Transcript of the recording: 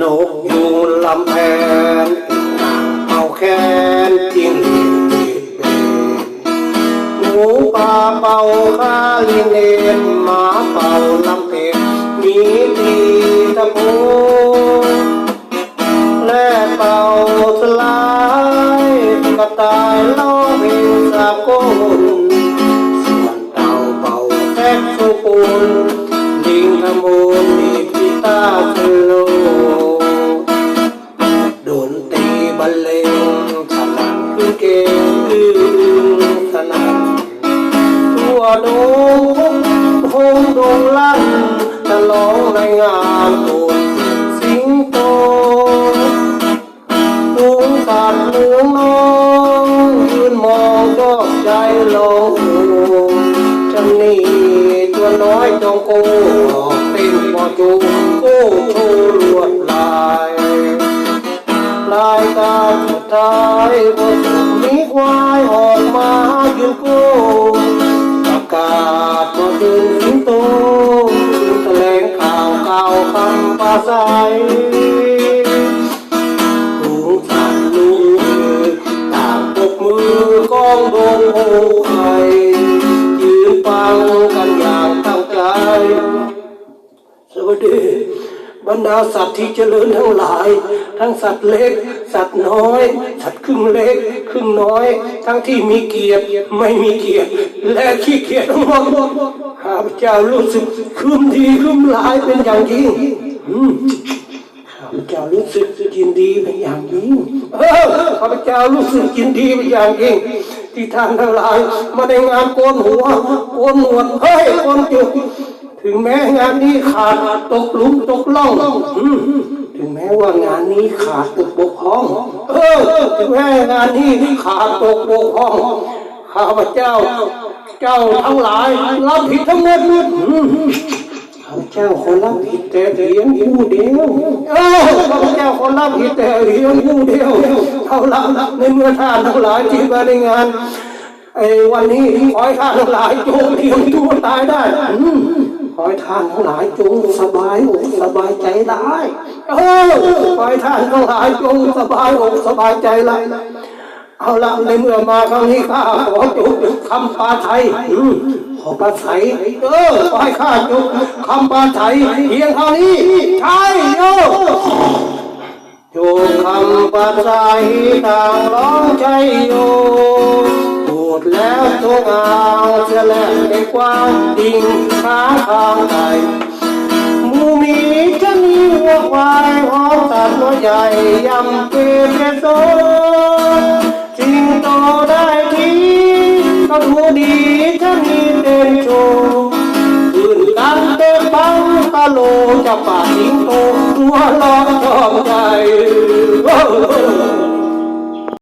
นกยูงลำแพนเอาแขนจิ้งหรีดเป็นหมูป่าเป่าคาลิเนนหมาเป่าลำเพนมีตีตะโพและเป่าสลายกระต่ายล้อเพลงสากลส่วนเต่าเป่าแซกโซโฟนลิงขโมย ทั่วโดงโฮงดงลั่นฉลองในงานโกนสิงโตลุงสัตว์เหลืองน้องยืนมองดอกใจลงจำนี่ตัวน้อยจงโกออกเต้นบอจูโก้โชว์ลวดลายรายกาสุดท้ายบนมีความา ศัยลุงสัตว์ลุงเอ๋ยต่างปรบมือกองดงโหไทยยืนฟังกันอย่างตั้งใจสวัสดีบรรดาสัตว์ที่เจริญทั้งหลาย ทั้งสัตว์เล็ก สัตว์น้อย สัตว์ครึ่งเล็ก ครึ่งน้อย ทั้งที่มีเกียรติไม่มีเกียรติและขี้เกียจทั้งหมดข้าพเจ้ารู้สึกคืมดีคืมหลายเป็นอย่างยิ่ง ข้าพเจ้ารู้สึกยินดีเป็นอย่างยิ่งเข้าพเจ้ารู้สึกยินดีเป็นอย่างยิ่งที่ท่านทั้งหลายมาในงานโกนหัวโกนหนวดเฮ้ยโกนจุกถึงแม้งานนี้ขาดตกหลุมตกล่องถึงแม้ว่างานนี้ขาดตกบกพร่องเออถึงแม้งานนี้ขาดตกบกพร่องข้าพเจ้า เจ้าทั้งหลายรับผิดทั้งหมด อืมข้าเจ้าคนรับผิดแต่เพียงผู้เดียวเออข้าพเจ้าคนรับผิดแต่เพียงผู้เดียวเอาละในเมื่อท่านทั้งหลายที่มาในงานไอ้วันนี้ขอให้ท่านทั้งหลายจงเทียมตัวตายได้ขอให้ท่านทั้งหลายจงสบายอกสบายใจได้เออขอให้ท่านทั้งหลายจงสบายอกสบายใจได้ เอาละในเมื่อมาครั้งนี้ข้าขอจงคำปาไทยขอปาไทยเออขอให้ข้าจงคำปาไทยเพียงเท่านี้ใช่โยโยคำปัสสาหิต่างร้องใจโยพูดแล้วทุกอ่างเสียแหลกในกว้างดิ่งขาทางไกหมูมีจะมีวัวควายหอมสัตว์น้อยใหญ่ยำเกเรโซ โลจะป่าสิงโตตัวล้องชอบใจ